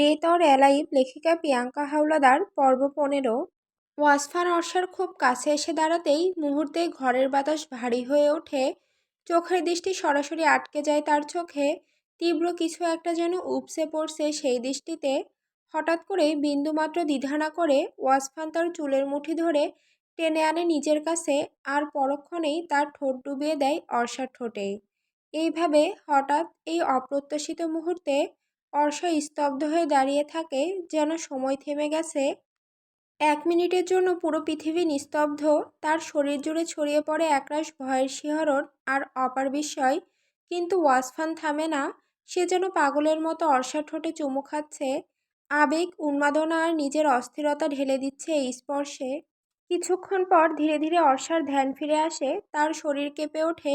Death or alive লেখিকা প্রিয়াঙ্কা হাওলাদার পর্ব পনেরো। ওয়াসফান অর্ষার খুব কাছে এসে দাঁড়াতেই মুহূর্তে ঘরের বাতাস ভারী হয়ে ওঠে। চোখের দৃষ্টি সরাসরি আটকে যায় তার চোখে। তীব্র কিছু একটা যেন উপসে পড়ছে সেই দৃষ্টিতে। হঠাৎ করেই বিন্দুমাত্র দ্বিধা না করে ওয়াসফান তার চুলের মুঠি ধরে টেনে আনে নিজের কাছে আর পরক্ষণেই তার ঠোঁট ডুবিয়ে দেয় অর্ষার ঠোঁটে। এইভাবে হঠাৎ এই অপ্রত্যাশিত মুহূর্তে অর্ষা স্তব্ধ হয়ে দাঁড়িয়ে থাকে যেন সময় থেমে গেছে। এক মিনিটের জন্য পুরো পৃথিবী নিস্তব্ধ, তার শরীর জুড়ে ছড়িয়ে পড়ে একরাশ ভয়ের শিহরণ আর অপার বিস্ময়। কিন্তু ওয়াসফান থামে না, সে যেন পাগলের মতো অর্ষার ঠোঁটে চুমু খাচ্ছে। আবেগ, উন্মাদনা আর নিজের অস্থিরতা ঢেলে দিচ্ছে এই স্পর্শে। কিছুক্ষণ পর ধীরে ধীরে অর্ষার ধ্যান ফিরে আসে, তার শরীর কেঁপে ওঠে।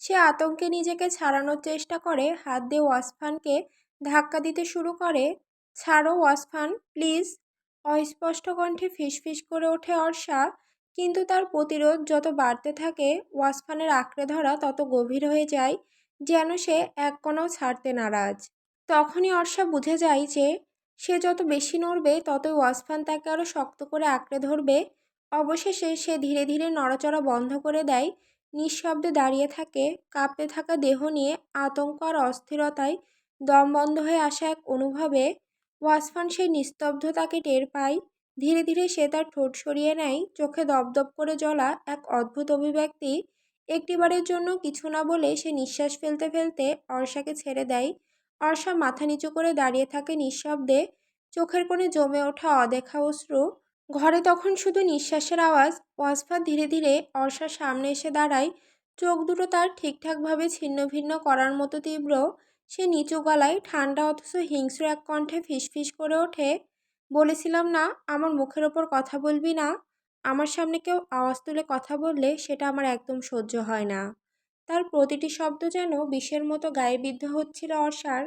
সে আতঙ্কে নিজেকে ছাড়ানোর চেষ্টা করে, হাত দিয়ে ওয়াসফানকে ধাক্কা দিতে শুরু করে, ছাড়ো ওয়াসফান, প্লিজ। অস্পষ্ট কণ্ঠে ফিসফিস করে ওঠে অর্ষা, কিন্তু তার প্রতিরোধ যত বাড়তে থাকে, ওয়াসফানের আঁকড়ে ধরা তত গভীর হয়ে যায়, যেন সে এক কোনাও ছাড়তে নারাজ। তখনই অর্ষা বুঝে যায় যে, সে যত বেশি নড়বে, ততই ওয়াসফান তাকে আরও শক্ত করে আঁকড়ে ধরবে। অবশেষে সে ধীরে ধীরে নড়াচড়া বন্ধ করে দেয়, নিঃশব্দে দাঁড়িয়ে থাকে, কাঁপতে থাকা দেহ নিয়ে আতঙ্ক আর অস্থিরতায় দম বন্ধ হয়ে আসা এক অনুভবে ওয়াসফান সেই নিস্তব্ধতাকে টের পায়। ধীরে ধীরে সে তার ঠোঁট সরিয়ে নেয়, চোখে দপদপ করে জ্বলা এক অদ্ভুত অভিব্যক্তি। একটিবারের জন্য কিছু না বলে সে নিঃশ্বাস ফেলতে ফেলতে অর্ষাকে ছেড়ে দেয়। অর্ষা মাথা নিচু করে দাঁড়িয়ে থাকে নিঃশব্দে। চোখের কোণে জমে ওঠা অদেখা অশ্রু। ঘরে তখন শুধু নিঃশ্বাসের আওয়াজ। ওয়াসফা ধীরে ধীরে অর্ষার সামনে এসে দাঁড়ায়। চোখ দুটো তার ঠিকঠাকভাবে ছিন্ন ভিন্ন করার মতো তীব্র। সে নিচু গলায় ঠান্ডা অথচ হিংস্র এক কণ্ঠে ফিসফিস করে ওঠে, বলেছিলাম না আমার মুখের ওপর কথা বলবি না? আমার সামনে কেউ আওয়াজ তুলে কথা বললে সেটা আমার একদম সহ্য হয় না। তার প্রতিটি শব্দ যেন বিষের মতো গায়ে বিদ্ধ হচ্ছিল অর্ষার।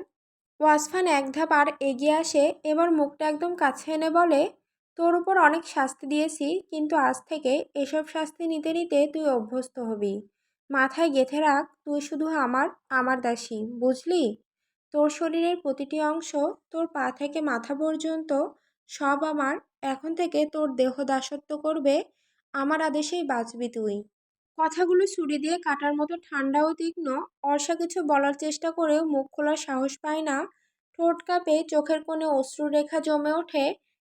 ওয়াসফান এক ধাপ আর এগিয়ে আসে, এবার মুখটা একদম কাছে এনে বলে, তোর উপর অনেক শাস্তি দিয়েছি, কিন্তু আজ থেকে এসব শাস্তি নিতে নিতে তুই অভ্যস্ত হবি। মাথায় গেঁথে রাখ, তুই শুধু আমার আমার দাসী, বুঝলি? তোর শরীরের প্রতিটি অংশ, তোর পা থেকে মাথা পর্যন্ত, সব আমার। এখন থেকে তোর দেহ দাসত্ব করবে, আমার আদেশেই বাঁচবি তুই। কথাগুলো ছুরি দিয়ে কাটার মতো ঠান্ডা ও তীক্ষ্ণ, অর্ষা কিছু বলার চেষ্টা করেও মুখ খোলার সাহস পায় না। ঠোঁট কাঁপে, চোখের কোণে অশ্রুর রেখা জমে ওঠে,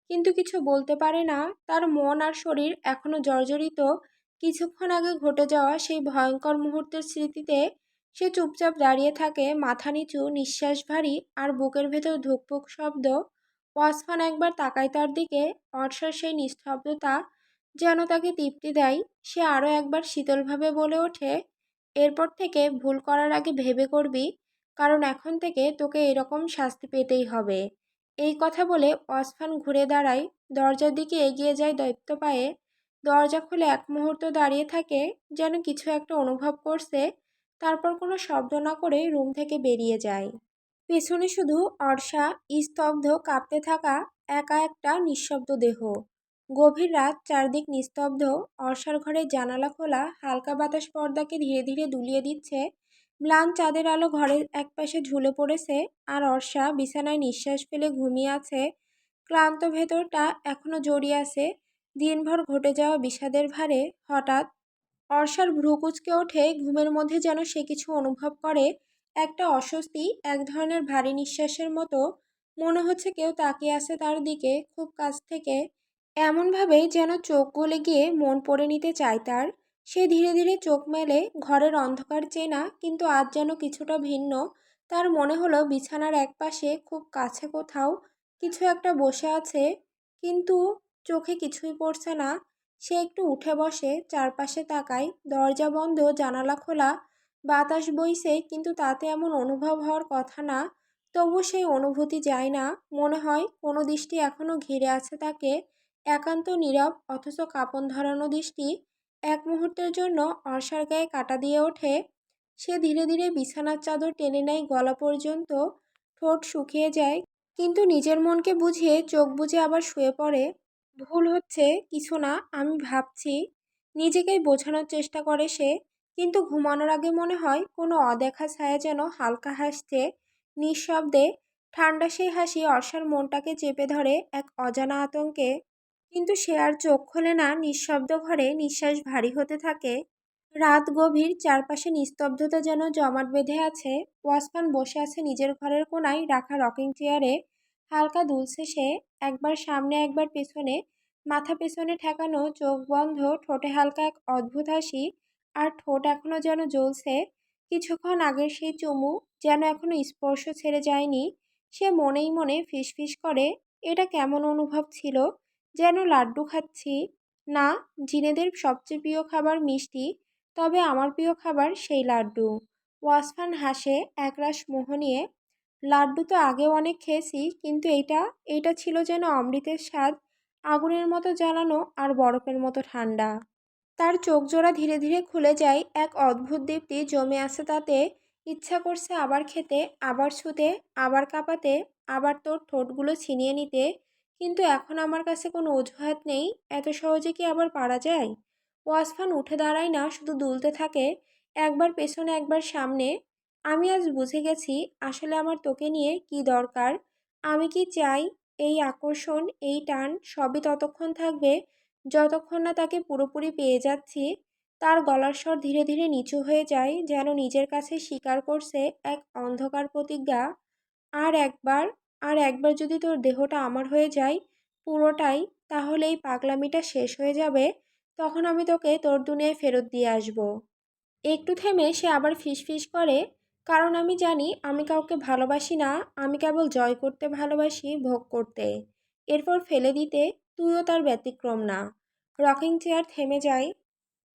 কিন্তু কিছু বলতে পারে না। তার মন আর শরীর এখনও জর্জরিত কিছুক্ষণ আগে ঘটে যাওয়া সেই ভয়ঙ্কর মুহূর্তের স্মৃতিতে সে চুপচাপ দাঁড়িয়ে থাকে, মাথা নিচু, নিঃশ্বাস ভারী আর বুকের ভেতর ধুকপুক শব্দ। ওয়াসফান একবার তাকায় তার দিকে অর্ষার সেই নিস্তব্ধতা যেন তাকে তৃপ্তি দেয়। সে আরও একবার শীতলভাবে বলে ওঠে, এরপর থেকে ভুল করার আগে ভেবে করবি, কারণ এখন থেকে তোকে এরকম শাস্তি পেতেই হবে। এই কথা বলে ওয়াসফান ঘুরে দাঁড়ায়, দরজার দিকে এগিয়ে যায় দৈত্য পায়ে। দরজা খুলে এক মুহূর্ত দাঁড়িয়ে থাকে, যেন কিছু একটা অনুভব করছে, তারপর কোনো শব্দ না করে রুম থেকে বেরিয়ে যায়। পেছনে শুধু অর্ষা, স্তব্ধ, কাঁপতে থাকা একা একটা নিঃশব্দ দেহ। গভীর রাত, চারদিক নিস্তব্ধ, অর্ষার ঘরের জানালা খোলা, হালকা বাতাস পর্দাকে ধীরে ধীরে দুলিয়ে দিচ্ছে, ম্লান চাঁদের আলো ঘরের একপাশে ঝুলে পড়েছে, আর অর্ষা বিছানায় নিঃশ্বাস ফেলে ঘুমিয়ে আছে, ক্লান্ত ভেতরটা এখনও জড়িয়ে আছে দিনভর ঘটে যাওয়া বিষাদের ভারে হঠাৎ অর্ষার ভ্রুকুচকে ওঠে, ঘুমের মধ্যে যেন সে কিছু অনুভব করে। একটা অস্বস্তি, এক ধরনের ভারী নিঃশ্বাসের মতো। মনে হচ্ছে কেউ তাকিয়ে আছে তার দিকে, খুব কাছ থেকে। এমনভাবে যেন চোখ গলে গিয়ে মন পড়ে নিতে চায় তার। সে ধীরে ধীরে চোখ মেলে, ঘরের অন্ধকার চেনা, কিন্তু আজ যেন কিছুটা ভিন্ন। তার মনে হলো বিছানার এক পাশে খুব কাছে কোথাও কিছু একটা বসে আছে, কিন্তু চোখে কিছুই পড়ছে না। সে একটু উঠে বসে, চারপাশে তাকায়, দরজা বন্ধ, জানালা খোলা, বাতাস বইছে, কিন্তু তাতে এমন অনুভব হওয়ার কথা না। তবু সেই অনুভূতি যায় না। মনে হয় কোনো দৃষ্টি এখনও ঘিরে আছে তাকে। একান্ত নীরব, অথচ কাঁপন ধরানো দৃষ্টি। এক মুহূর্তের জন্য অর্ষার গায়ে কাটা দিয়ে ওঠে। সে ধীরে ধীরে বিছানার চাদর টেনে নেয় গলা পর্যন্ত। ঠোঁট শুকিয়ে যায়, কিন্তু নিজের মনকে বুঝিয়ে চোখ বুঝে আবার শুয়ে পড়ে। ভুল হচ্ছে কিছু না, আমি ভাবছি নিজেকেই বোঝানোর চেষ্টা করে সে। কিন্তু ঘুমানোর আগে মনে হয় কোনো অদেখা ছায়া যেন হালকা হাসছে, নিঃশব্দে ঠান্ডা সেই হাসি অর্ষার মনটাকে চেপে ধরে এক অজানা আতঙ্কে। কিন্তু সে আর চোখ খোলে না, নিঃশব্দ ঘরে নিঃশ্বাস ভারী হতে থাকে। রাত গভীর, চারপাশে নিস্তব্ধতা যেন জমাট বেঁধে আছে। ওয়াসফান বসে আছে নিজের ঘরের কোনায় রাখা রকিং চেয়ারে। হালকা দুলছে সে, একবার সামনে, একবার পেছনে, মাথা পেছনে ঠেকানো চোখ বন্ধ, ঠোঁটে হালকা এক অদ্ভুত হাসি, আর ঠোঁট এখনও যেন জ্বলছে। কিছুক্ষণ আগের সেই চুমু যেন এখনও স্পর্শ ছেড়ে যায়নি। সে মনেই মনে ফিসফিস করে, এটা কেমন অনুভব ছিল? যেন লাড্ডু খাচ্ছি? না, জিনেদের সবচেয়ে প্রিয় খাবার মিষ্টি, তবে আমার প্রিয় খাবার সেই লাড্ডু। ওয়াসফান হাসে, একরাশ মোহ নিয়ে লাড্ডু তো আগেও অনেক খেয়েছি, কিন্তু এইটা এইটা ছিল যেন অমৃতের স্বাদ, আগুনের মতো জ্বালানো আর বরফের মতো ঠান্ডা। তার চোখ জোড়া ধীরে ধীরে খুলে যায় এক অদ্ভুত দীপ্তি জমে আছে তাতে, ইচ্ছা করছে আবার খেতে, আবার ছুতে আবার কাঁপাতে, আবার তোর ঠোঁটগুলো ছিনিয়ে নিতে, কিন্তু এখন আমার কাছে কোনো অজুহাত নেই, এত সহজে কি আবার পারা যায়? ওয়াসফান উঠে দাঁড়ায় না, শুধু দুলতে থাকে, একবার পেছনে, একবার সামনে আমি আজ বুঝে গেছি আসলে আমার তোকে নিয়ে কি দরকার। আমি কি চাই এই আকর্ষণ, এই টান সবই ততক্ষণ থাকবে যতক্ষণ না তাকে পুরোপুরি পেয়ে যাচ্ছি। তার গলার স্বর ধীরে ধীরে নিচু হয়ে যায়, যেন নিজের কাছে স্বীকার করছে এক অন্ধকার প্রতিজ্ঞা। আর একবার আর একবার যদি তোর দেহটা আমার হয়ে যায় পুরোটাই, তাহলে এই পাগলামিটা শেষ হয়ে যাবে। তখন আমি তোকে তোর দুনিয়ায় ফেরত দিয়ে আসব। একটু থেমে সে আবার ফিসফিস করে কারণ আমি জানি আমি কাউকে ভালোবাসি না, আমি কেবল জয় করতে ভালোবাসি, ভোগ করতে। এরপর ফেলে দিতে তুইও তার ব্যতিক্রম না। রকিং চেয়ার থেমে যায়।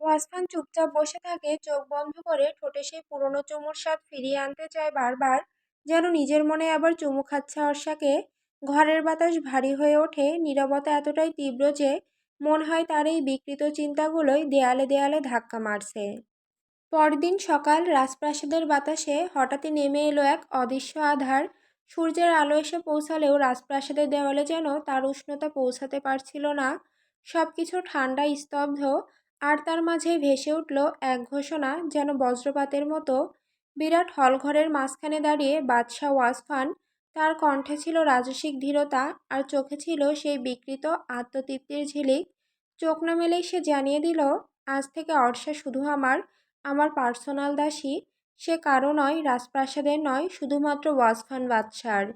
ওয়াসফান চুপচাপ বসে থাকে, চোখ বন্ধ করে ঠোঁটে সেই পুরনো চুমুর স্বাদ ফিরিয়ে আনতে চায় বারবার, যেন নিজের মনে আবার চুমু খাচ্ছে অর্ষাকে। ঘরের বাতাস ভারী হয়ে ওঠে, নীরবতা এতটাই তীব্র যে মন হয় তার এই বিকৃত চিন্তাগুলোই দেয়ালে দেয়ালে ধাক্কা মারছে। পরদিন সকাল রাজপ্রাসাদের বাতাসে হঠাৎই নেমে এলো এক অদৃশ্য আধার। সূর্যের আলো এসে পৌঁছালেও রাজপ্রাসাদের দেওয়ালে যেন তার উষ্ণতা পৌঁছাতে পারছিল না। সব কিছু ঠান্ডা, স্তব্ধ, আর তার মাঝে ভেসে উঠল এক ঘোষণা যেন বজ্রপাতের মতো। বিরাট হলঘরের মাঝখানে দাঁড়িয়ে বাদশাহ ওয়াসফান তার কণ্ঠে ছিল রাজসিক ধীরতা, আর চোখে ছিল সেই বিকৃত আত্মতৃপ্তির ঝিলিক। চোখ না মেলেই সে জানিয়ে দিল, আজ থেকে অর্ষা শুধু আমার আমার পার্সোনাল দাসী, সে কারও নয়, রাজপ্রাসাদের নয়, শুধুমাত্র ওয়াসফান বাদশার।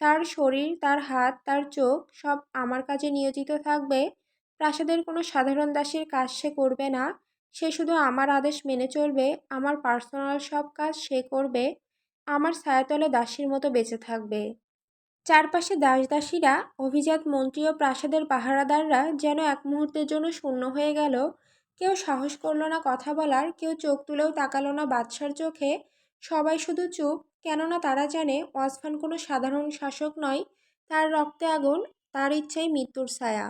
তার শরীর, তার হাত, তার চোখ সব আমার কাজে নিয়োজিত থাকবে। প্রাসাদের কোনো সাধারণ দাসীর কাজ সে করবে না। সে শুধু আমার আদেশ মেনে চলবে, আমার পার্সোনাল সব কাজ সে করবে, আমার ছায়াতলে দাসীর মতো বেঁচে থাকবে। চারপাশে দাস দাসীরা অভিজাত মন্ত্রী ও প্রাসাদের পাহারাদাররা যেন এক মুহূর্তের জন্য শূন্য হয়ে গেল কেউ সাহস করল না কথা বলার, কেউ চোখ তুলেও তাকালো না বাদশার চোখে। সবাই শুধু চুপ, কেননা তারা জানে ওয়াসফান কোনো সাধারণ শাসক নয়, তার রক্তে আগুন, তার ইচ্ছাই মৃত্যুর ছায়া।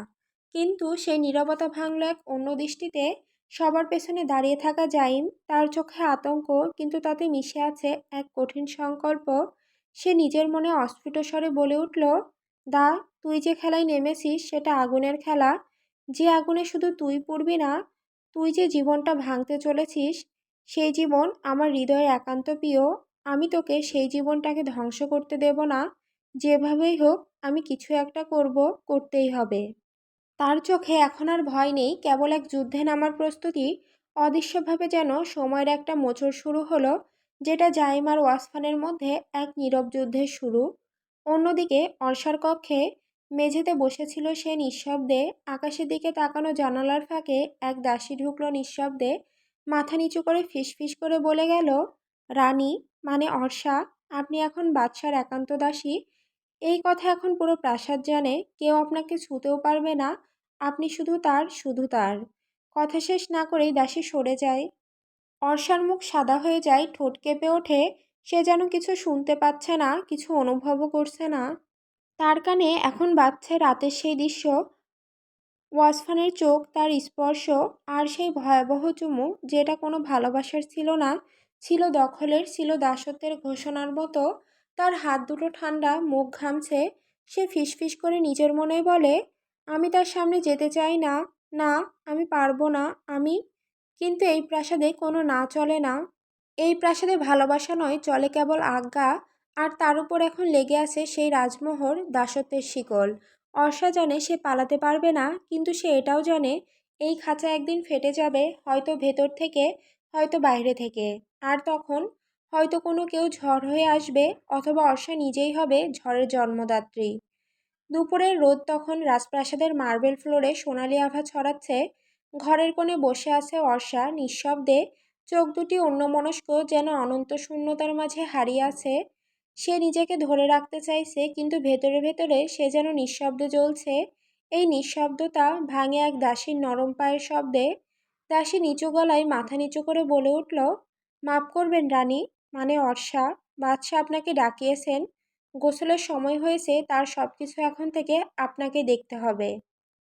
কিন্তু সেই নীরবতা ভাঙল এক অন্য দৃষ্টিতে। সবার পেছনে দাঁড়িয়ে থাকা জাইম, তার চোখে আতঙ্ক, কিন্তু তাতে মিশে আছে এক কঠিন সংকল্প। সে নিজের মনে অস্ফুট স্বরে বলে উঠল, দা, তুই যে খেলায় নেমেছিস, সেটা আগুনের খেলা। যে আগুনে শুধু তুই পড়বি না তুই যে জীবনটা ভাঙতে চলেছিস, সেই জীবন আমার হৃদয়ে একান্ত প্রিয়। আমি তোকে সেই জীবনটাকে ধ্বংস করতে দেব না। যেভাবেই হোক, আমি কিছু একটা করব, করতেই হবে। তার চোখে এখন আর ভয় নেই, কেবল এক যুদ্ধে নামার প্রস্তুতি। অদৃশ্যভাবে যেন সময়ের একটা মোচড় শুরু হলো, যেটা জাইমার ওয়াসফানের মধ্যে এক নীরব যুদ্ধের শুরু। অন্যদিকে, অর্ষার কক্ষে মেঝেতে বসেছিল সে নিঃশব্দে, আকাশের দিকে তাকানো জানালার ফাঁকে এক দাসী ঢুকলো নিঃশব্দে, মাথা নিচু করে ফিসফিস করে বলে গেল, রানী মানে অর্ষা, আপনি এখন বাদশার একান্ত দাসী। এই কথা এখন পুরো প্রাসাদ জানে, কেউ আপনাকে ছুতেও পারবে না, আপনি শুধু তার শুধু তার কথা শেষ না করেই দাসী সরে যায়। অর্ষার মুখ সাদা হয়ে যায়, ঠোঁট কেঁপে ওঠে, সে যেন কিছু শুনতে পাচ্ছে না, কিছু অনুভবও করছে না। তার কানে এখন বাজছে রাতের সেই দৃশ্য। ওয়াসফানের চোখ, তার স্পর্শ আর সেই ভয়াবহ চুমু যেটা কোনো ভালোবাসার ছিল না, ছিল দখলের, ছিল দাসত্বের ঘোষণার মতো। তার হাত দুটো ঠান্ডা, মুখ ঘামছে। সে ফিসফিস করে নিজের মনে বলে, আমি তার সামনে যেতে চাই না। না, আমি পারব না। আমি কিন্তু এই প্রাসাদে কোনো না চলে না। এই প্রাসাদে ভালোবাসা নয়, চলে কেবল আজ্ঞা। আর তার উপর এখন লেগে আছে সেই রাজমোহর দাসত্বের শিকল। অর্ষা জানে সে পালাতে পারবে না, কিন্তু সে এটাও জানে, এই খাঁচা একদিন ফেটে যাবে, হয়তো ভেতর থেকে, হয়তো বাইরে থেকে। আর তখন হয়তো কোনো কেউ ঝড় হয়ে আসবে, অথবা অর্ষা নিজেই হবে ঝড়ের জন্মদাত্রী। দুপুরের রোদ তখন রাজপ্রাসাদের মার্বেল ফ্লোরে সোনালি আভা ছড়াচ্ছে, ঘরের কোণে বসে আছে অর্ষা নিঃশব্দে, চোখ দুটি অন্যমনস্ক যেন অনন্ত শূন্যতার মাঝে হারিয়ে আছে সে নিজেকে ধরে রাখতে চাইছে, কিন্তু ভেতরে ভেতরে সে যেন নিঃশব্দে জ্বলছে। এই নিঃশব্দতা ভাঙে এক দাসীর নরম পায়ের শব্দে। দাসী নিচু গলায় মাথা নিচু করে বলে উঠল, মাফ করবেন রানী মানে অর্ষা বাদশাহ আপনাকে ডাকিয়েছেন। গোসলের সময় হয়েছে, তার সব কিছু এখন থেকে আপনাকে দেখতে হবে।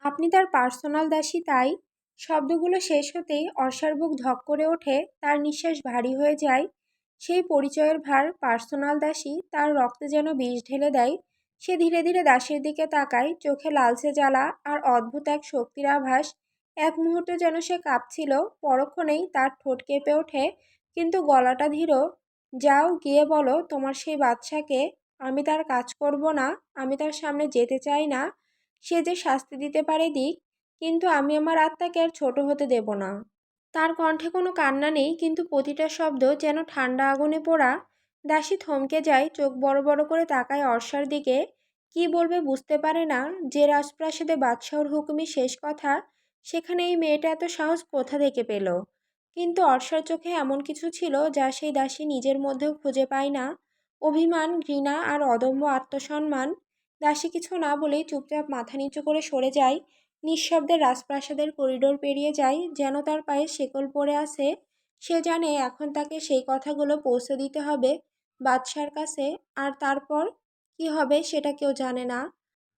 আপনি তার পার্সোনাল দাসী, তাই? শব্দগুলো শেষ হতেই অর্ষার বুক ধক করে ওঠে, তার নিঃশ্বাস ভারী হয়ে যায়। সেই পরিচয়ের ভার পার্সোনাল দাসী তার রক্তে যেন বিষ ঢেলে দেয়, সে ধীরে ধীরে দাসের দিকে তাকায়, চোখে লালচে জ্বালা আর অদ্ভুত এক শক্তির আভাস। এক মুহূর্তে যেন সে কাঁপছিল, পরক্ষণেই তার ঠোঁট কেঁপে ওঠে, কিন্তু গলাটা ধীর, যাও গিয়ে বলো তোমার সেই বাচ্চাকে আমি তার কাজ করব না, আমি তার সামনে যেতে চাই না, সে যে শাস্তি দিতে পারে দিক, কিন্তু আমি আমার আত্মাকে আর ছোট হতে দেব না। তার কণ্ঠে কোনো কান্না নেই, কিন্তু প্রতিটা শব্দ যেন ঠান্ডা আগুনে পোড়া। দাসী থমকে যায়, চোখ বড় বড় করে তাকায় অর্ষার দিকে। কি বলবে বুঝতে পারে না, যে রাজপ্রাসাদে বাদশাহর হুকুমি শেষ কথা, সেখানে এই মেয়েটা এত সাহস কোথা থেকে পেল? কিন্তু অর্ষার চোখে এমন কিছু ছিল যা সেই দাসী নিজের মধ্যেও খুঁজে পায় না। অভিমান, ঘৃণা আর অদম্য আত্মসম্মান। দাসী কিছু না বলেই চুপচাপ মাথা নিচু করে সরে যায়। নিঃশব্দে রাজপ্রাসাদের করিডোর পেরিয়ে যায়, যেন তার পায়ে শেকল পড়ে আছে। সে জানে এখন তাকে সেই কথাগুলো পৌঁছে দিতে হবে বাদশার কাছে, আর তারপর কি হবে সেটা কেউ জানে না।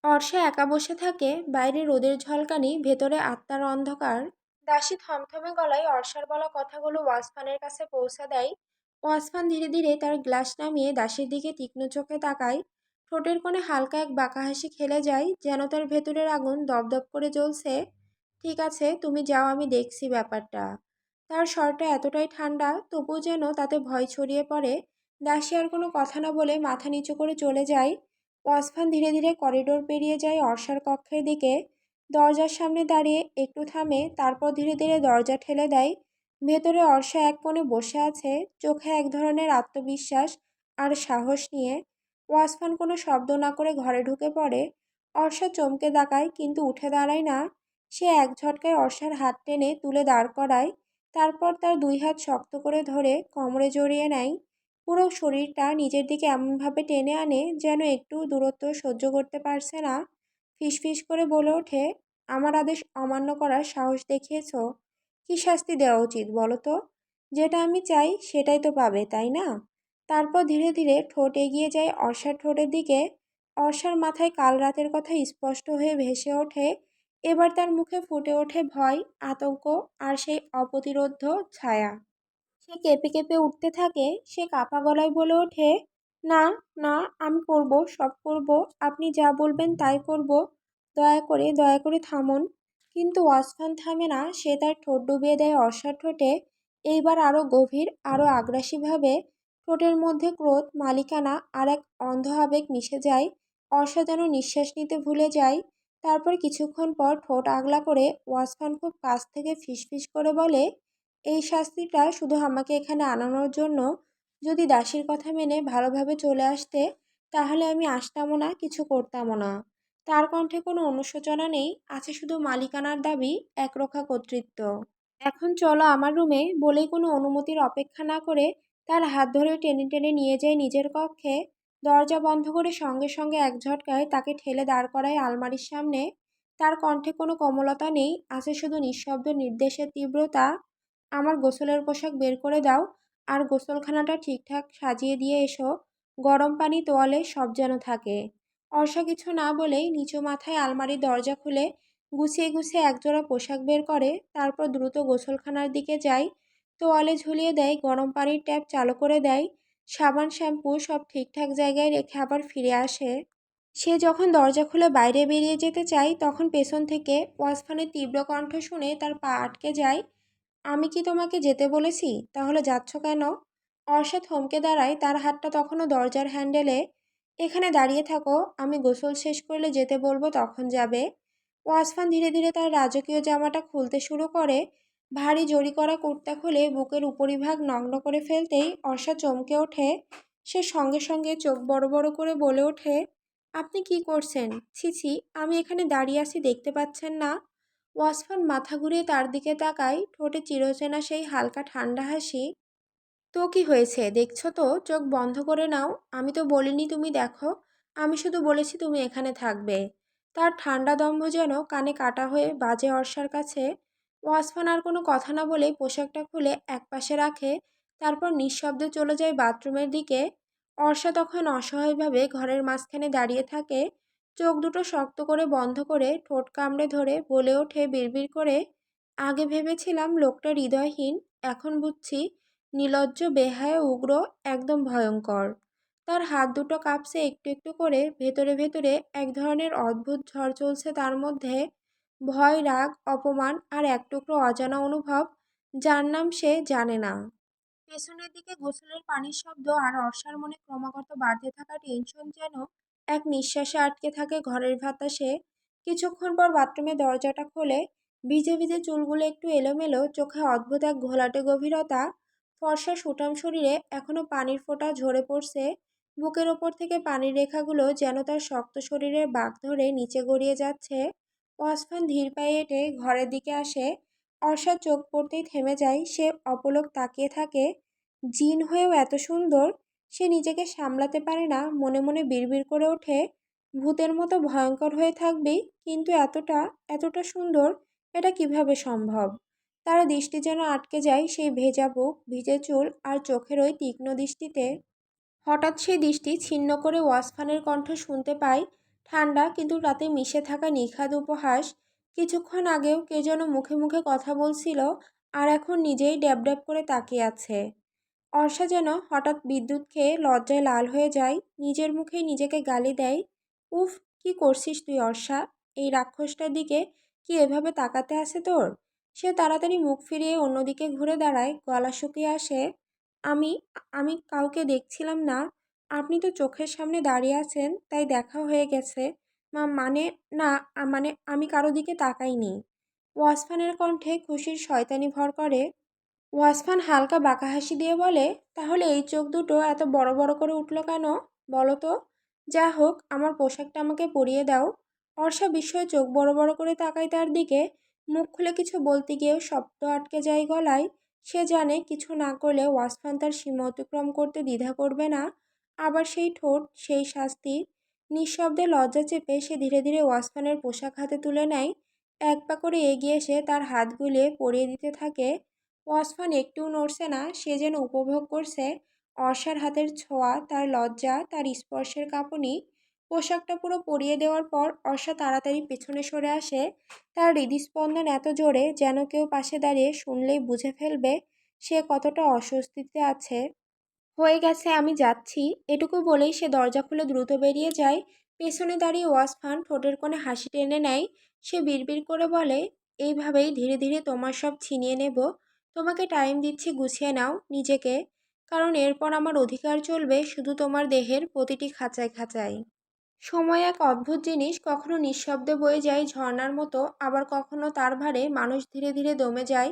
অর্ষা একা বসে থাকে, বাইরে রোদের ঝলকানি, ভেতরে আত্মার অন্ধকার। দাসী থমথমে গলায় অর্ষার বলা কথাগুলো ওয়াসফানের কাছে পৌঁছে দেয়। ওয়াসফান ধীরে ধীরে তার গ্লাস নামিয়ে দাসীর দিকে তীক্ষ্ণ চোখে তাকায়। ঠোঁটের কোণে হালকা এক বাঁকা হাসি খেলে যায়, যেন তার ভেতরের আগুন দপদপ করে জ্বলছে। ঠিক আছে, তুমি যাও, আমি দেখছি ব্যাপারটা। তার স্বরটা এতটাই ঠান্ডা, তবুও যেন তাতে ভয় ছড়িয়ে পড়ে। দাসী আর কোনো কথা না বলে মাথা নিচু করে চলে যায়। ওয়াসফান ধীরে ধীরে করিডোর পেরিয়ে যায় অর্ষার কক্ষের দিকে। দরজার সামনে দাঁড়িয়ে একটু থামে, তারপর ধীরে ধীরে দরজা ঠেলে দেয়। ভেতরে অর্ষা এক কোণে বসে আছে, চোখে এক ধরনের আত্মবিশ্বাস আর সাহস নিয়ে। ওয়াসফান কোনো শব্দ না করে ঘরে ঢুকে পড়ে। অর্ষা চমকে দাঁড়ায় কিন্তু উঠে দাঁড়ায় না। সে এক ঝটকায় অর্ষার হাত টেনে তুলে দাঁড় করায়, তারপর তার দুই হাত শক্ত করে ধরে কোমরে জড়িয়ে নেয়। পুরো শরীরটা নিজের দিকে এমনভাবে টেনে আনে যেন একটু দূরত্ব সহ্য করতে পারছে না। ফিসফিস করে বলে ওঠে, আমার আদেশ অমান্য করার সাহস দেখিয়েছ। কি শাস্তি দেওয়া উচিত বলো তো? যেটা আমি চাই সেটাই তো পাবে, তাই না? তারপর ধীরে ধীরে ঠোঁট এগিয়ে যায় অর্ষার ঠোঁটের দিকে। অর্ষার মাথায় কাল রাতের কথা স্পষ্ট হয়ে ভেসে ওঠে। এবার তার মুখে ফুটে ওঠে ভয়, আতঙ্ক আর সেই অপ্রতিরোধ ছায়া। সে কেঁপে কেঁপে উঠতে থাকে, সে কাপা গলায় বলে ওঠে, না না, আমি করব, সব করব, আপনি যা বলবেন তাই করব। দয়া করে দয়া করে থামুন। কিন্তু ওয়াসফান থামে না, সে তার ঠোঁট ডুবিয়ে দেয় অর্ষার ঠোঁটে। এইবার আরও গভীর আরও আগ্রাসীভাবে ঠোঁটের মধ্যে ক্রোধ, মালিকানা আর এক অন্ধ আবেগ মিশে যায়। অর্ষা যেন নিঃশ্বাস নিতে ভুলে যায়। তারপর কিছুক্ষণ পর ঠোঁট আগলা করে ওয়াসফান খুব কাছ থেকে ফিসফিস করে বলে, এই শাস্তিটা শুধু আমাকে এখানে আনানোর জন্য। যদি দাসীর কথা মেনে ভালোভাবে চলে আসতে, তাহলে আমি আসতামও না, কিছু করতামও না। তার কণ্ঠে কোনো অনুশোচনা নেই, আছে শুধু মালিকানার দাবি একরক্ষা কর্তৃত্ব। এখন চলো আমার রুমে বলেই কোনো অনুমতির অপেক্ষা না করে তার হাত ধরে টেনে টেনে নিয়ে যায় নিজের কক্ষে দরজা বন্ধ করে সঙ্গে সঙ্গে এক ঝটকায় তাকে ঠেলে দাঁড় করায় আলমারির সামনে। তার কণ্ঠে কোনো কোমলতা নেই, আছে শুধু নিঃশব্দ নির্দেশের তীব্রতা। আমার গোসলের পোশাক বের করে দাও, আর গোসলখানাটা ঠিকঠাক সাজিয়ে দিয়ে এসো। গরম পানি তোয়ালে সব যেন থাকে। অর্ষা কিছু না বলেই নিচু মাথায় আলমারির দরজা খুলে গুছিয়ে গুছিয়ে একজোড়া পোশাক বের করে। তারপর দ্রুত গোসলখানার দিকে যায়। তোয়ালে ঝুলিয়ে দেয়, গরম পানির ট্যাপ চালু করে দেয়, সাবান, শ্যাম্পু সব ঠিকঠাক জায়গায় রেখে আবার ফিরে আসে। সে যখন দরজা খুলে বাইরে বেরিয়ে যেতে চায়, তখন পেছন থেকে ওয়াসফানের তীব্র কণ্ঠ শুনে তার পা আটকে যায়, আমি কি তোমাকে যেতে বলেছি? তাহলে যাচ্ছ কেন? অর্ষা থমকে দাঁড়ায়, তার হাতটা তখনও দরজার হ্যান্ডেলে, এখানে দাঁড়িয়ে থাকো, আমি গোসল শেষ করলে যেতে বলব তখন যাবে। ওয়াসফান ধীরে ধীরে তার রাজকীয় জামাটা খুলতে শুরু করে ভারী জড়ি করা কুর্তা খুলে বুকের উপরিভাগ নগ্ন করে ফেলতেই অর্ষা চমকে ওঠে। সে সঙ্গে সঙ্গে চোখ বড় বড় করে বলে ওঠে, আপনি কি করছেন? ছি ছি, আমি এখানে দাঁড়িয়ে আছি, দেখতে পাচ্ছেন না। ওয়াসফান মাথা ঘুরিয়ে তার দিকে তাকায়, ঠোঁটে চিরচেনা সেই হালকা ঠান্ডা হাসি। তো কি হয়েছে? দেখছ তো, চোখ বন্ধ করে নাও। আমি তো বলিনি তুমি দেখো, আমি শুধু বলেছি তুমি এখানে থাকবে। তার ঠান্ডা দম্ভ যেন কানে কাটা হয়ে বাজে অর্ষার কাছে ওয়াসফান আর কোনো কথা না বলেই পোশাকটা খুলে একপাশে রাখে, তারপর নিঃশব্দে চলে যায় বাথরুমের দিকে। অর্ষা তখন অসহায়ভাবে ঘরের মাঝখানে দাঁড়িয়ে থাকে, চোখ দুটো শক্ত করে বন্ধ করে ঠোঁট কামড়ে ধরে বলে ওঠে বিড়বিড় করে, আগে ভেবেছিলাম লোকটা হৃদয়হীন, এখন বুঝছি নিলজ্জ, বেহায়, উগ্র, একদম ভয়ঙ্কর। তার হাত দুটো কাঁপছে একটু একটু করে, ভেতরে ভেতরে এক ধরনের অদ্ভুত ঝড় চলছে তার মধ্যে। ভয়, রাগ, অপমান আর এক টুকরো অজানা অনুভব, যার নাম সে জানে না। পেছনের দিকে গোসলের পানির শব্দ আর অর্ষার মনে ক্রমাগত বাড়তে থাকা টেনশন যেন এক নিঃশ্বাসে আটকে থাকে ঘরের বাতাসে। কিছুক্ষণ পর বাথরুমের দরজাটা খোলে, ভিজে ভিজে চুলগুলো একটু এলোমেলো, চোখে অদ্ভুত এক ঘোলাটে গভীরতা, ফর্সা সুটাম শরীরে এখনও পানির ফোঁটা ঝরে পড়ছে, বুকের ওপর থেকে পানির রেখাগুলো যেন তার শক্ত শরীরের বাঘ ধরে নিচে গড়িয়ে যাচ্ছে। ওয়াসফান ধীর পায়ে হেঁটে ঘরের দিকে আসে। অর্ষার চোখ পড়তেই থেমে যায়। সে অপলক তাকিয়ে থাকে। জিন হয়েও এত সুন্দর, সে নিজেকে সামলাতে পারে না। মনে মনে বিড়বিড় করে ওঠে। ভূতের মতো ভয়ঙ্কর হয়ে থাকবি, কিন্তু এতটা এতটা সুন্দর এটা কীভাবে সম্ভব? তার দৃষ্টি যেন আটকে যায় সেই ভেজা বুক, ভিজে চুল আর চোখের ওই তীক্ষ্ণ দৃষ্টিতে। হঠাৎ সেই দৃষ্টি ছিন্ন করে ওয়াসফানের কণ্ঠ শুনতে পায়। ঠান্ডা কিন্তু তাতে মিশে থাকা নিখাদ উপহাস কিছুক্ষণ আগেও কে যেন মুখে মুখে কথা বলছিল আর এখন নিজেই ড্যাব ড্যাব করে তাকিয়ে আছে। অর্ষা যেন হঠাৎ বিদ্যুৎ খেয়ে লজ্জায় লাল হয়ে যায়, নিজের মুখেই নিজেকে গালি দেয়। উফ, কি করছিস তুই অর্ষা? এই রাক্ষসটার দিকে কি এভাবে তাকাতে আসে তোর? সে তাড়াতাড়ি মুখ ফিরিয়ে অন্যদিকে ঘুরে দাঁড়ায়, গলা শুকিয়ে আসে। আমি আমি কাউকে দেখছিলাম না আপনি তো চোখের সামনে দাঁড়িয়ে আছেন, তাই দেখা হয়ে গেছে। মা মানে না মানে আমি কারও দিকে তাকাইনি। ওয়াসফানের কণ্ঠে খুশির শয়তানি ভর করে, ওয়াসফান হালকা বাঁকা হাসি দিয়ে বলে, তাহলে এই চোখ দুটো এত বড় বড় করে উঠল কেন? বলো তো। যা হোক, আমার পোশাকটা আমাকে পরিয়ে দাও। অর্ষা বিস্ময়ে চোখ বড় বড় করে তাকায় তার দিকে। মুখ খুলে কিছু বলতে গিয়েও শব্দ আটকে যায় গলায়। সে জানে কিছু না করলে ওয়াসফান তার সীমা অতিক্রম করতে দ্বিধা করবে না। আবার সেই ঠোঁট, সেই শাস্তি, নিঃশব্দে লজ্জা চেপে সে ধীরে ধীরে ওয়াসফানের পোশাক হাতে তুলে নেয়। এক পা করে এগিয়ে এসে তার হাত গুলিয়ে পরিয়ে দিতে থাকে। ওয়াসফান একটুও নড়ছে না, সে যেন উপভোগ করছে অর্ষার হাতের ছোঁয়া, তার লজ্জা, তার স্পর্শের কাঁপুনি। পোশাকটা পুরো পরিয়ে দেওয়ার পর অর্ষা তাড়াতাড়ি পেছনে সরে আসে। তার হৃদস্পন্দন এত জোরে যেন কেউ পাশে দাঁড়িয়ে শুনলেই বুঝে ফেলবে সে কতটা অস্বস্তিতে আছে। হয়ে গেছে, আমি যাচ্ছি। এটুকু বলেই সে দরজা খুলে দ্রুত বেরিয়ে যায়। পেছনে দাঁড়িয়ে ওয়াসফান ঠোঁটের কোণে হাসি টেনে নেয়। সে বিড়বিড় করে বলে, এইভাবেই ধীরে ধীরে তোমার সব ছিনিয়ে নেব। তোমাকে টাইম দিচ্ছি, গুছিয়ে নাও নিজেকে। কারণ এরপর আমার অধিকার চলবে শুধু তোমার দেহের প্রতিটি খাঁচায় খাঁচায়। সময় এক অদ্ভুত জিনিস কখনো নিঃশব্দে বয়ে যায় ঝর্নার মতো, আবার কখনো তার ভারে মানুষ ধীরে ধীরে দমে যায়।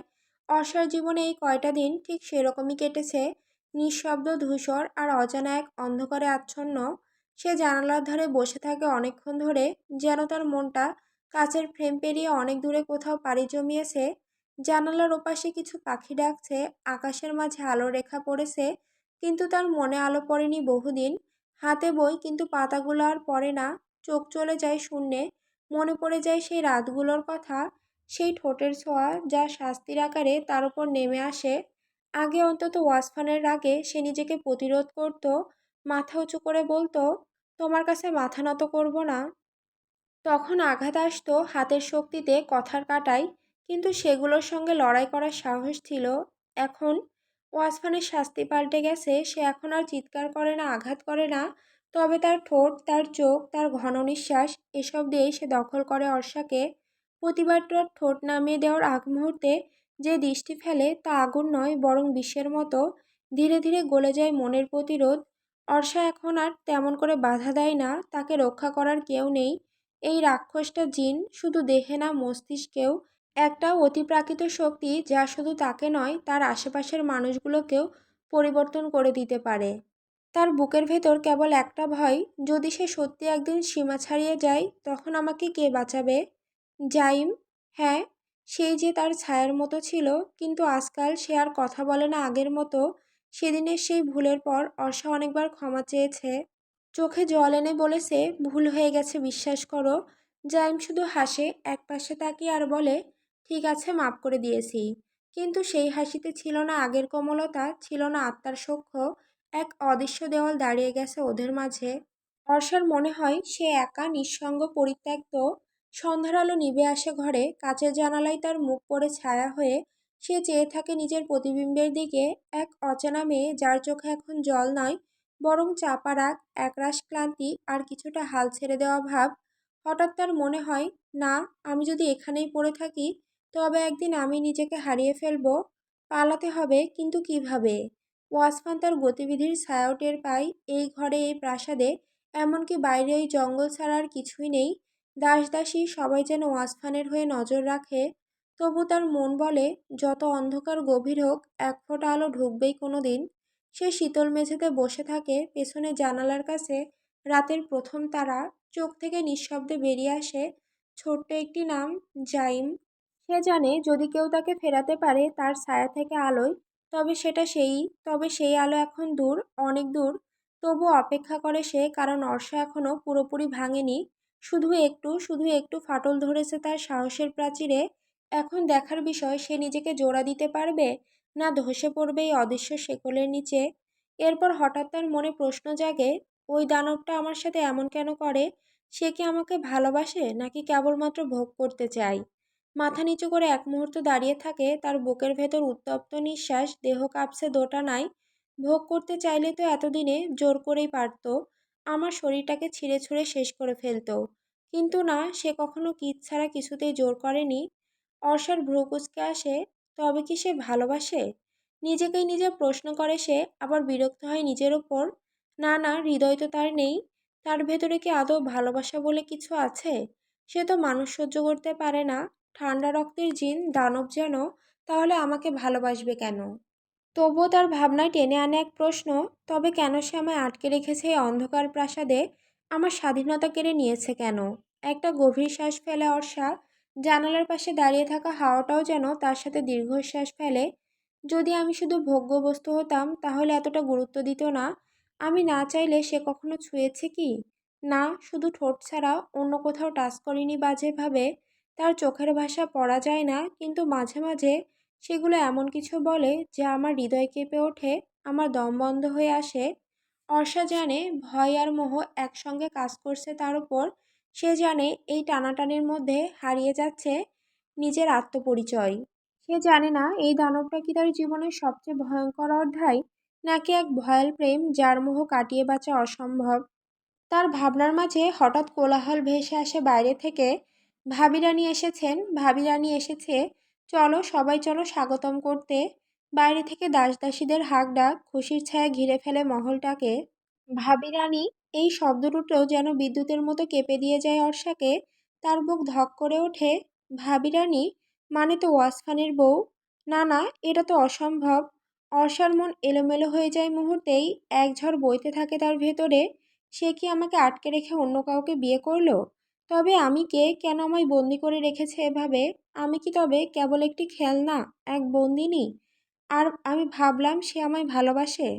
অসার জীবনে এই কয়টা দিন ঠিক সেরকমই কেটেছে। নিঃশব্দ ধূসর আর অজানা এক অন্ধকারে আচ্ছন্ন, সে জানালার ধারে বসে থাকে অনেকক্ষণ ধরে, যেন তার মনটা কাচের ফ্রেম পেরিয়ে অনেক দূরে কোথাও পাড়ি জমিয়েছে। জানালার ওপাশে কিছু পাখি ডাকছে, আকাশের মাঝে আলো রেখা পড়েছে, কিন্তু তার মনে আলো পড়েনি বহুদিন। হাতে বই, কিন্তু পাতাগুলো আর পড়ে না। চোখ চলে যায় শূন্যে, মনে পড়ে যায় সেই রাতগুলোর কথা। সেই ঠোঁটের ছোঁয়া, যা শাস্তির আকারে তার উপর নেমে আসে। আগে অন্তত ওয়াসফানের রাগে সে নিজেকে প্রতিরোধ করত, মাথা উঁচু করে বলতো, তোমার কাছে মাথা নত করব না। তখন আঘাত আসতো হাতের শক্তিতে কথার কাটায়, কিন্তু সেগুলোর সঙ্গে লড়াই করার সাহস ছিল। এখন ওয়াসফানের শাস্তি পাল্টে গেছে, সে এখন আর চিৎকার করে না, আঘাত করে না, তবে তার ঠোঁট, তার চোখ, তার ঘন নিঃশ্বাস, এসব দিয়েই সে দখল করে অর্ষাকে। প্রতিবার ঠোঁট নামিয়ে দেওয়ার আগ মুহূর্তে যে দৃষ্টি ফেলে তা আগুন নয়, বরং বিশ্বের মতো ধীরে ধীরে গলে যায় মনের প্রতিরোধ। অর্ষা এখন আর তেমন করে বাধা দেয় না, তাকে রক্ষা করার কেউ নেই। এই রাক্ষসটা জিন, শুধু দেহে না মস্তিষ্কেও একটা অতিপ্রাকৃত শক্তি যা শুধু তাকে নয়, তার আশেপাশের মানুষগুলোকেও পরিবর্তন করে দিতে পারে। তার বুকের ভেতর কেবল একটা ভয়, যদি সে সত্যি একদিন সীমা ছাড়িয়ে যায়, তখন আমাকে কে বাঁচাবে? জাইম? হ্যাঁ সেই যে তার ছায়ার মতো ছিল, কিন্তু আজকাল সে আর কথা বলে না আগের মতো। সেদিনের সেই ভুলের পর অর্ষা অনেকবার ক্ষমা চেয়েছে। চোখে জল এনে বলেছে, ভুল হয়ে গেছে, বিশ্বাস করো। জাইম শুধু হাসে, এক পাশে তাকিয়ে আর বলে, ঠিক আছে, মাফ করে দিয়েছি। কিন্তু সেই হাসিতে ছিল না আগের কোমলতা, ছিল না আত্মার সখ্য, এক অদৃশ্য দেওয়াল দাঁড়িয়ে গেছে ওদের মাঝে। অর্ষার মনে হয় সে একা, নিঃসঙ্গ, পরিত্যক্ত সন্ধ্যার আলো নিভে আসে ঘরে, কাচের জানালায় তার মুখ পড়ে ছায়া হয়ে সে চেয়ে থাকে নিজের প্রতিবিম্বের দিকে। এক অচেনা মেয়ে, যার চোখে এখন জল নয়, বরং চাপা রাগ, একরাশ ক্লান্তি আর কিছুটা হাল ছেড়ে দেওয়া ভাব। হঠাৎ তার মনে হয়, না, আমি যদি এখানেই পড়ে থাকি, তবে একদিন আমি নিজেকে হারিয়ে ফেলব। পালাতে হবে, কিন্তু কীভাবে? ওয়াসফান তার গতিবিধির ছায়াও টের পায়। এই ঘরে এই প্রাসাদে, এমনকি বাইরে ওই জঙ্গল ছাড়া আর কিছুই নেই। দাস দাসী সবাই যেন ওয়াসফানের হয়ে নজর রাখে, তবু তার মন বলে, যত অন্ধকার গভীর হোক, এক ফোঁটা আলো ঢুকবেই কোনো দিন সে শীতল মেঝেতে বসে থাকে, পেছনে জানালার কাছে রাতের প্রথম তারা, চোখ থেকে নিঃশব্দে বেরিয়ে আসে, ছোট্ট একটি নাম, জাইম। সে জানে, যদি কেউ তাকে ফেরাতে পারে তার ছায়া থেকে আলোয়, তবে সেটা সেই, তবে সেই আলো এখন দূর, অনেক দূর। তবু অপেক্ষা করে সে, কারণ অর্ষা এখনও পুরোপুরি ভাঙেনি। শুধু একটু শুধু একটু ফাটল ধরেছে তার সাহসের প্রাচীরে। এখন দেখার বিষয়, সে নিজেকে জোড়া দিতে পারবে না ধসে পড়বে এই অদৃশ্য শেকলের নিচে? এরপর হঠাৎ তার মনে প্রশ্ন জাগে, ওই দানবটা আমার সাথে এমন কেন করে? সে কি আমাকে ভালোবাসে নাকি কেবলমাত্র ভোগ করতে চায়? মাথা নিচু করে এক মুহূর্ত দাঁড়িয়ে থাকে, তার বুকের ভেতর উত্তপ্ত নিঃশ্বাস, দেহ কাঁপছে দোটানায় ভোগ করতে চাইলে তো এতদিনে জোর করেই পারত। আমার শরীরটাকে ছিঁড়ে ছুঁড়ে শেষ করে ফেলতো। কিন্তু না, সে কখনো কিত ছাড়া কিছুতেই জোর করেনি। অর্ষার ভ্রু কুচকে আসে, তবে কি সে ভালোবাসে? নিজেকেই নিজে প্রশ্ন করে সে, আবার বিরক্ত হয় নিজের ওপর না না, হৃদয় তো তার নেই। তার ভেতরে কি আদৌ ভালোবাসা বলে কিছু আছে? সে তো মানুষ সহ্য করতে পারে না। ঠান্ডা রক্তের জিন দানব যেন, তাহলে আমাকে ভালোবাসবে কেন? তবুও তার ভাবনায় টেনে আনে এক প্রশ্ন, তবে কেন সে আমায় আটকে রেখেছে এই অন্ধকার প্রাসাদে? আমার স্বাধীনতা কেড়ে নিয়েছে কেন? একটা গভীর শ্বাস ফেলে অর্ষা। জানালার পাশে দাঁড়িয়ে থাকা হাওয়াটাও যেন তার সাথে দীর্ঘশ্বাস ফেলে। যদি আমি শুধু ভোগ্যবস্তু হতাম, তাহলে এতটা গুরুত্ব দিত না। আমি না চাইলে সে কখনো ছুঁয়েছে কি? না, শুধু ঠোঁট ছাড়া, অন্য কোথাও টাচ করিনি বাজেভাবে তার চোখের ভাষা পড়া যায় না, কিন্তু মাঝে মাঝে সেগুলো এমন কিছু বলে যে আমার হৃদয় কেঁপে ওঠে, আমার দম বন্ধ হয়ে আসে। অর্ষা জানে ভয় আর মোহ একসঙ্গে কাজ করছে তার উপর। সে জানে এই টানাটানির মধ্যে হারিয়ে যাচ্ছে নিজের আত্মপরিচয়। সে জানে না এই দানবটা কি তার জীবনের সবচেয়ে ভয়ঙ্কর অধ্যায়, নাকি এক ভয়াল প্রেম যার মোহ কাটিয়ে বাঁচা অসম্ভব। তার ভাবনার মাঝে হঠাৎ কোলাহল ভেসে আসে বাইরে থেকে। ভাবি রানী এসেছেন ভাবি রানী এসেছে চলো সবাই চলো স্বাগতম করতে। বাইরে থেকে দাস দাসীদের হাঁক ডাক খুশির ছায়া ঘিরে ফেলে মহলটাকে। ভাবি রানী, এই শব্দ দুটো যেন বিদ্যুতের মতো কেঁপে দিয়ে যায় অর্ষাকে। তার বুক ধক করে ওঠে। ভাবি রানী মানে তো ওয়াসফানের বউ। না না, এটা তো অসম্ভব। অর্ষার মন এলোমেলো হয়ে যায় মুহূর্তেই, এক ঝড় বইতে থাকে তার ভেতরে। সে কি আমাকে আটকে রেখে অন্য কাউকে বিয়ে করল? তবে আমি কে কেন আমায় বন্দি করে রেখেছে এভাবে? আমি কি তবে কেবল একটি খেলনা, এক বন্দিনী? আর আমি ভাবলাম সে আমায় ভালোবাসে।